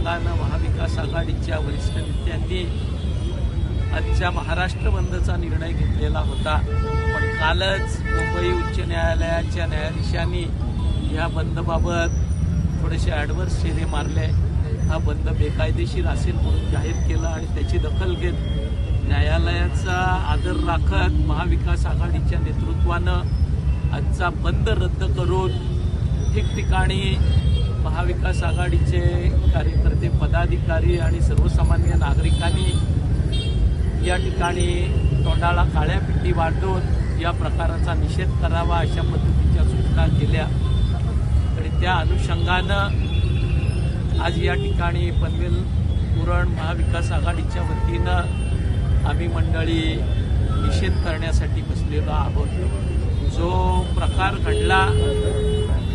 संघानं महाविकास आघाडीच्या वरिष्ठ नेत्यांनी आजच्या महाराष्ट्र बंदचा निर्णय घेतलेला होता. पण कालच मुंबई उच्च न्यायालयाच्या न्यायाधीशांनी या बंदबाबत थोडेसे ॲडव्हर्स शेरे मारले. हा बंद बेकायदेशीर असेल म्हणून जाहीर केला आणि त्याची दखल घेत न्यायालयाचा आदर राखत महाविकास आघाडीच्या नेतृत्वानं आजचा बंद रद्द करून ठिकठिकाणी महाविकास आघाडीचे कार्यकर्ते पदाधिकारी आणि सर्वसामान्य नागरिकांनी या ठिकाणी तोंडाला काळ्या पिठी वाढवून या प्रकाराचा निषेध करावा अशा पद्धतीच्या सूचना केल्या. आणि त्या अनुषंगानं आज या ठिकाणी पनवेल पुरण महाविकास आघाडीच्या वतीनं आम्ही मंडळी निषेध करण्यासाठी बसलेलो आहोत. जो प्रकार घडला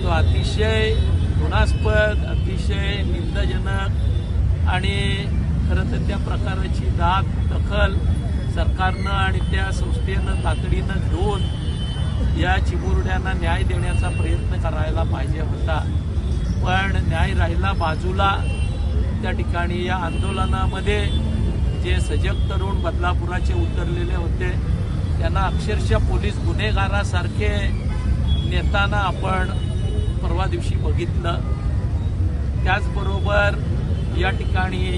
तो अतिशय घृणास्पद अतिशय निंदजनक आणि खरं तर त्या प्रकाराची दाद दखल सरकारनं आणि त्या संस्थेनं तातडीनं घेऊन या चिमुरड्यांना न्याय देण्याचा प्रयत्न करायला पाहिजे होता. पण न्याय राहिला बाजूला. त्या ठिकाणी या आंदोलनामध्ये जे सजग तरुण बदलापुराचे उतरलेले होते त्यांना अक्षरशः पोलीस गुन्हेगारासारखे नेताना आपण परवा दिवशी बघितलं. त्याचबरोबर या ठिकाणी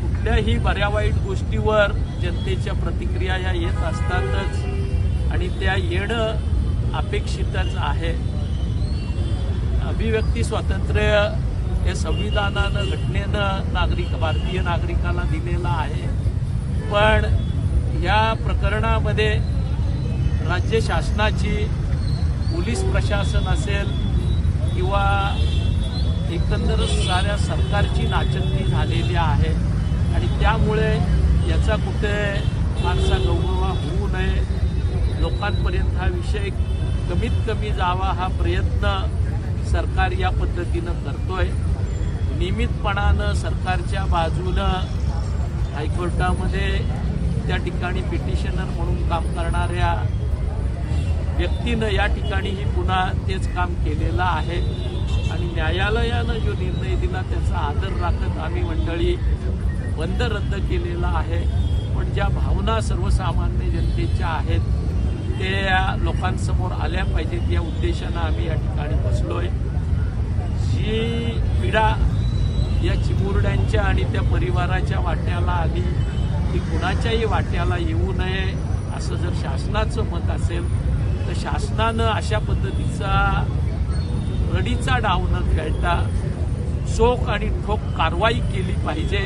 कुठल्याही बऱ्या वाईट गोष्टीवर जनतेच्या प्रतिक्रिया या येत असतातच आणि त्या येणं अपेक्षितच आहे. अभिव्यक्ती स्वातंत्र्य हे संविधानानं घटनेनं नागरिक भारतीय नागरिकाला दिलेलं आहे. पण या प्रकरणामध्ये राज्य शासनाची पोलीस प्रशासन असेल किंवा एकंदरच साऱ्या सरकारची नाचंदी झालेली आहे. आणि त्यामुळे याचा कुठे फारसा गौरवा होऊ नये. लोकांपर्यंत हा विषय कमीत कमी जावा हा प्रयत्न सरकार या पद्धतीनं करतोय. नियमितपणानं सरकारच्या बाजूनं हायकोर्टामध्ये त्या ठिकाणी पिटिशनर म्हणून काम करणाऱ्या व्यक्तीनं या ठिकाणीही पुन्हा तेच काम केलेलं आहे. आणि न्यायालयानं जो निर्णय दिला त्याचा आदर राखत आम्ही मंडळी बंद रद्द केलेला आहे. पण ज्या भावना सर्वसामान्य जनतेच्या आहेत ते या लोकांसमोर आल्या पाहिजेत या उद्देशानं आम्ही या ठिकाणी बसलो आहे जी पीडा या चिमुरड्यांच्या आणि त्या परिवाराच्या वाट्याला आली ती कुणाच्याही वाट्याला येऊ नये असं जर शासनाचं मत असेल शासनानं अशा पद्धतीचा रडीचा डाव न खेळता चोख आणि ठोक कारवाई केली पाहिजे.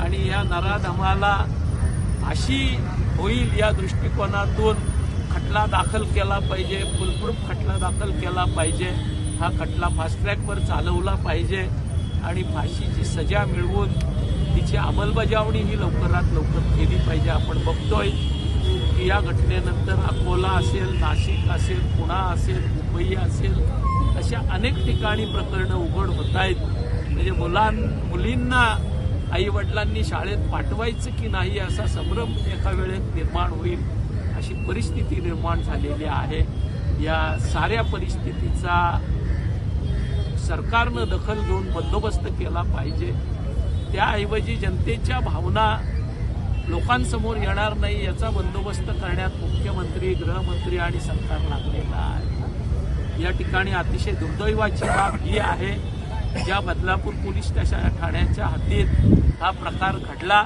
आणि या नराधमाला अशी होईल या दृष्टिकोनातून खटला दाखल केला पाहिजे. फुलप्रूफ खटला दाखल केला पाहिजे. हा खटला फास्ट्रॅकवर चालवला पाहिजे. आणि फाशीची सजा मिळवून तिची अंमलबजावणी ही लवकरात लवकर केली पाहिजे. आपण बघतोय की या घटनेनंतर अकोला असेल नाशिक असेल पुणा असेल मुंबई असेल अशा अनेक ठिकाणी प्रकरणं उघड होत आहेत म्हणजे मुलां मुलींना आईवडिलांनी शाळेत पाठवायचं की नाही असा संभ्रम एका वेळेत निर्माण होईल अशी परिस्थिती निर्माण झालेली आहे. या साऱ्या परिस्थितीचा सरकारनं दखल घेऊन बंदोबस्त केला पाहिजे. त्याऐवजी जनतेच्या भावना लोकांसमोर येणार नाही याचा बंदोबस्त करण्यात मुख्यमंत्री गृहमंत्री आणि सरकार लागलेला आहे. या ठिकाणी अतिशय दुर्दैवाची बाब ही आहे. ज्या बदलापूर पोलीस स्टेशन ठाण्याच्या हद्दीत हा प्रकार घडला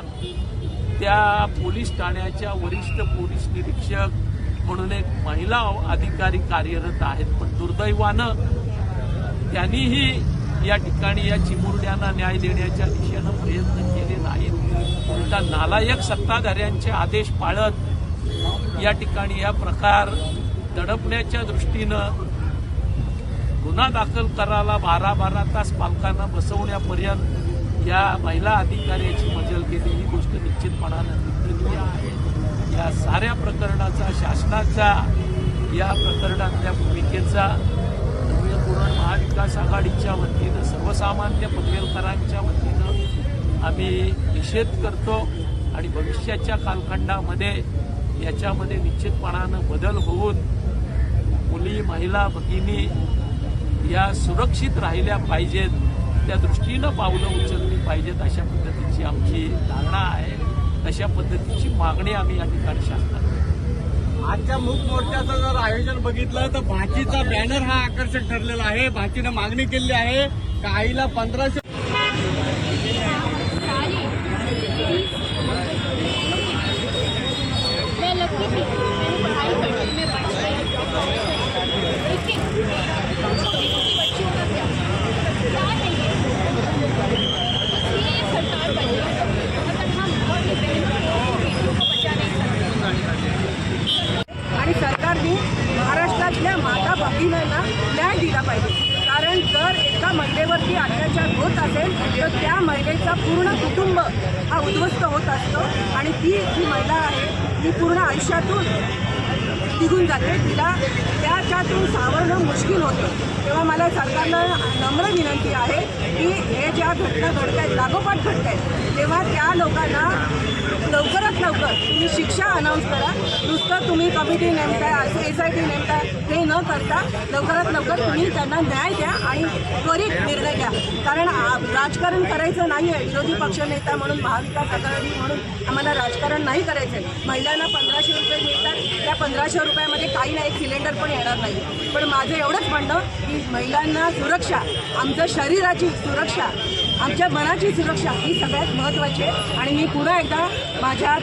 त्या पोलीस ठाण्याच्या वरिष्ठ पोलीस निरीक्षक म्हणून एक महिला अधिकारी कार्यरत आहेत. पण दुर्दैवानं त्यांनीही या ठिकाणी या चिमुरड्यांना न्याय देण्याच्या दिशेनं प्रयत्न केले नाहीत. त्या नालायक सत्ताधाऱ्यांचे आदेश पाळत या ठिकाणी या प्रकार दडपण्याच्या दृष्टीनं गुन्हा दाखल करायला बारा बारा तास पालकांना बसवण्यापर्यंत या महिला अधिकाऱ्याची मजल केली. ही गोष्ट निश्चितपणानं निंदनीय आहे. या साऱ्या प्रकरणाचा शासनाचा या प्रकरणातल्या भूमिकेचा नवीन महाविकास आघाडीच्या वतीनं सर्वसामान्य पदवेलकरांच्या वतीनं आम्ही निषेध करतो आणि भविष्याच्या कालखंडामध्ये याच्यामध्ये निश्चितपणानं बदल होऊन मुली महिला भगिनी या सुरक्षित राहिल्या पाहिजेत त्या दृष्टीनं पावलं उचलली पाहिजेत अशा पद्धतीची आमची धारणा आहे. तशा पद्धतीची मागणी आम्ही या ठिकाणी शासनात आजच्या मूक मोर्चाचं जर आयोजन बघितलं तर भाचीचा बॅनर हा आकर्षक ठरलेला आहे. भाचीनं मागणी केली आहे का आईला पंधराशे मैं लकी थी मैंने पढ़ाई करती थी मैं पढ़ पाई लेकिन छोटी छोटी बच्चियों का क्या क्या है ये बस ये सरकार बनी अगर हम और डिपेंड बेटियों को बचा नहीं सकते आणि सरकारने महाराष्ट्रातल्या माता भगिनींना न्याय दिला पाहिजे कारण जर एका महिलेवरती अत्याचार होत असेल तर महिलेचा पूर्ण कुटुंब हा उद्ध्वस्त होत असतो आणि ती जी महिला आहे ती पूर्ण आयुष्यातून निघून जाते. तिला त्याच्यातून सावरणं मुश्किल होतं. तेव्हा मला सरकारला नम्र विनंती आहे की हे ज्या घटना घडत आहेत लागोपाठ घडत आहेत तेव्हा त्या लोकांना लवकरात लवकर तुम्ही शिक्षा अनाऊन्स करा. नुसतं तुम्ही कमिटी नेमताय एस आय टी नेमताय हे न करता लवकरात लवकर तुम्ही त्यांना न्याय द्या आणि त्वरित निर्णय घ्या. कारण राजकारण करायचं नाही आहे विरोधी पक्षनेता म्हणून महाविकास आघाडी म्हणून आम्हाला राजकारण नाही करायचं आहे महिलांना पंधराशे रुपये मिळतात त्या पंधराशे रुपयामध्ये काही ना एक सिलेंडर पण येणार नाही. पण माझं एवढंच म्हणणं की महिलांना सुरक्षा आमच्या शरीराची सुरक्षा आमच्या मनाची सुरक्षा ही सगळ्यात महत्त्वाची आहे. आणि मी पुन्हा एकदा माझ्या